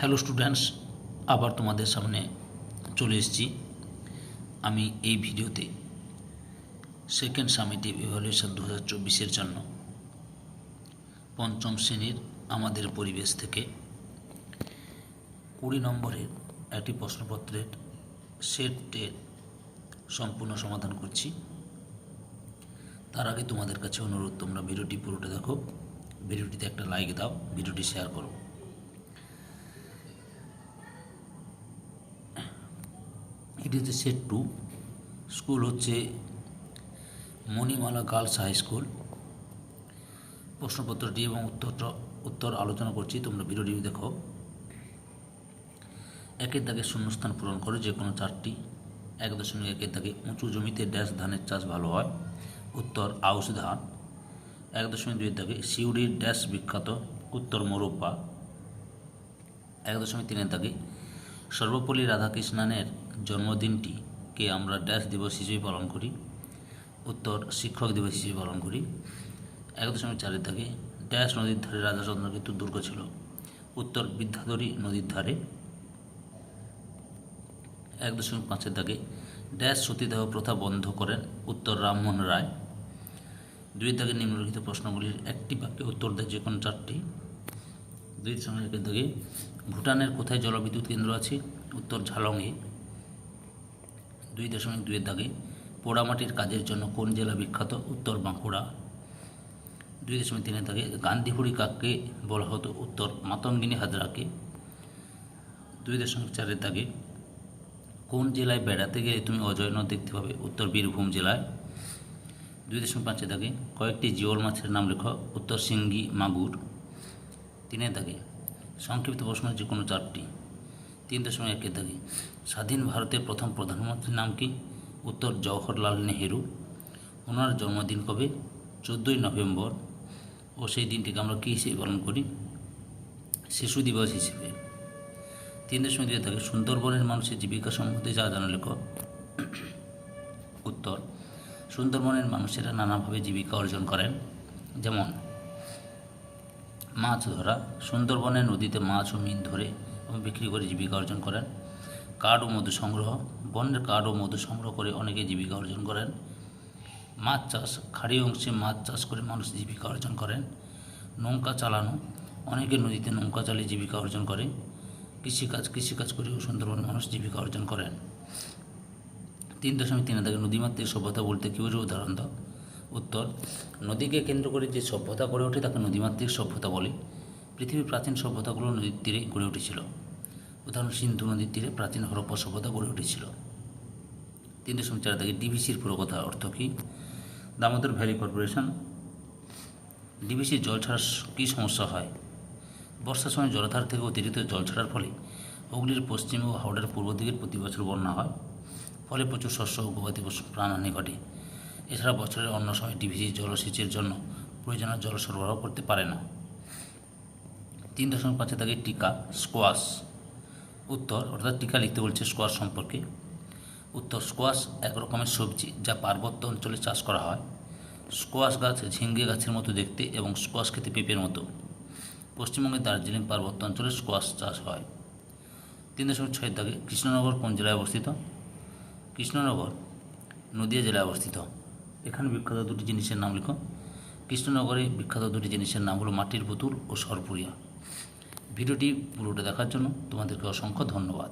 Hello students আবার তোমাদের সামনে চলে এসেছি আমি এই ভিডিওতে। সেকেন্ড সামিটিভ ইভ্যালুয়েশন দু হাজার চব্বিশের জন্য। পঞ্চম শ্রেণির আমাদের পরিবেশ থেকে কুড়ি নম্বরের একটি প্রশ্নপত্রের সেটের সম্পূর্ণ সমাধান করছি। তার আগে তোমাদের কাছে অনুরোধ, তোমরা ভিডিওটি পুরোটা দেখো। ভিডিওটিতে একটা লাইক দাও, ভিডিওটি শেয়ার করো। এটি হচ্ছে সেট টু স্কুল হচ্ছে মণিমালা গার্লস হাই স্কুল প্রশ্নপত্রটি এবং উত্তরটা উত্তর আলোচনা করছি, তোমরা ভিডিওটি দেখো। একের দাগে শূন্যস্থান পূরণ করো, যে কোনো চারটি। এক দশমিক একের দাগে উঁচু জমিতে ড্যাশ ধানের চাষ ভালো হয়। উত্তর আউশ ধান। এক দশমিক দুইয়ের দাগে সিউড়ির ড্যাশ বিখ্যাত উত্তর মোরব্বা এক দশমিক তিনের দাগে সর্বপল্লী রাধাকৃষ্ণনের জন্মদিনটিকে আমরা ড্যাশ দিবস হিসেবে পালন করি, উত্তর শিক্ষক দিবস হিসেবে পালন করি। এক দশমিক চারের দাগে ড্যাশ নদীর ধারে রাজা চন্দ্রকেতুর দুর্গ ছিল, উত্তর বিদ্যাধরী নদীর ধারে। এক দশমিক পাঁচের দাগে ড্যাশ সতীদাহ প্রথা বন্ধ করেন উত্তর রামমোহন রায়। দুই দাগে নিম্নলিখিত প্রশ্নগুলির একটি বাক্যে উত্তর দেয় যে কোনো চারটি। দুই একের দাগে ভুটানের কোথায় জলবিদ্যুৎ কেন্দ্র আছে? উত্তর ঝালংয়ে। দুই দশমিক দুইয়ের দাগে পোড়ামাটির কাজের জন্য কোন জেলা বিখ্যাত? উত্তর বাঁকুড়া। দুই দশমিক তিনের দাগে গান্ধীহুড়ি কাককে বলা হতো উত্তর মাতঙ্গিনী হাজরাকে। দুই দশমিক চারের দাগে কোন জেলায় বেড়াতে গেলে তুমি অজয় নদ দেখতে পাবে? উত্তর বীরভূম জেলায়। দুই দশমিক পাঁচের দাগে কয়েকটি জিওল মাছের নাম লেখ। উত্তর সিঙ্গি মাগুর। তিনের দাগে সংক্ষিপ্ত প্রশ্ন যে কোনো চারটি। তিন দশমিক একের দাগে, স্বাধীন ভারতের প্রথম প্রধানমন্ত্রীর নাম কি? উত্তর, জওহরলাল নেহেরু। ওনার জন্মদিন কবে? চোদ্দোই নভেম্বর। ও সেই দিনটিকে আমরা কী হিসেবে পালন করি? শিশু দিবস হিসেবে। তিন দশমিক দুই থাকে সুন্দরবনের মানুষের জীবিকা সম্বন্ধে যা জানা লেখ উত্তর, সুন্দরবনের মানুষেরা নানাভাবে জীবিকা অর্জন করেন। যেমন মাছ ধরা, সুন্দরবনের নদীতে মাছ ও মিন ধরে বিক্রি করে জীবিকা অর্জন করেন। কাঠ ও মধু সংগ্রহ, বনের কাঠ ও মধু সংগ্রহ করে অনেকে জীবিকা অর্জন করেন। মাছ চাষ, খাড়ি অংশে মাছ চাষ করে মানুষ জীবিকা অর্জন করেন। নৌকা চালানো, অনেকে নদীতে নৌকা চালিয়ে জীবিকা অর্জন করে। কৃষিকাজ কৃষিকাজ করেও সুন্দরবন মানুষ জীবিকা অর্জন করেন। তিন দশমিক তিন দাগে নদীমাতৃক সভ্যতা বলতে কী বোঝো উদাহরণ দাও। উত্তর, নদীকে কেন্দ্র করে যে সভ্যতা গড়ে ওঠে তাকে নদীমাতৃক সভ্যতা বলে। পৃথিবীর প্রাচীন সভ্যতাগুলো নদীর তীরে গড়ে উঠেছিল। উদাহরণ, সিন্ধু নদীর তীরে প্রাচীন হরপ্পা সভ্যতা গড়ে উঠেছিল। তিন দশমিক চার দাগে ডিভিসির পুরো কথা অর্থ কী? Damodar valley corporation. ডিভিসির জল ছাড়ার কী সমস্যা হয়? বর্ষার সময় জলাধার থেকে অতিরিক্ত জল ছাড়ার ফলে হুগলির পশ্চিম ও হাওড়ার পূর্ব দিকের প্রতি বছর বন্যা হয়। ফলে প্রচুর শস্য ও গবাদি পশু প্রাণহানি ঘটে। এছাড়া বছরের অন্য সময় ডিভিসি জলসেচের জন্য প্রয়োজনীয় জল সরবরাহ করতে পারে না। তিন দশমিক পাঁচে থাকে টিকা, স্কোয়াশ। উত্তর, অর্থাৎ টিকা লিখতে বলছে স্কোয়াশ সম্পর্কে। উত্তর, স্কোয়াশ এক রকমের সবজি যা পার্বত্য অঞ্চলে চাষ করা হয়। স্কোয়াশ গাছ ঝিঙ্গে গাছের মতো দেখতে এবং স্কোয়াশ খেতে পেঁপের মতো। পশ্চিমবঙ্গের দার্জিলিং পার্বত্য অঞ্চলে স্কোয়াশ চাষ হয়। তিন দশমিক ছয়ের দাগে কৃষ্ণনগর কোন জেলায় অবস্থিত? কৃষ্ণনগর, নদিয়া জেলায় অবস্থিত। এখানে বিখ্যাত দুটি জিনিসের নাম লিখো। কৃষ্ণনগরে বিখ্যাত দুটি জিনিসের নাম হলো মাটির পুতুল ও সরপুরিয়া। ভিডিওটি পুরোটা দেখার জন্য তোমাদেরকে অসংখ্য ধন্যবাদ।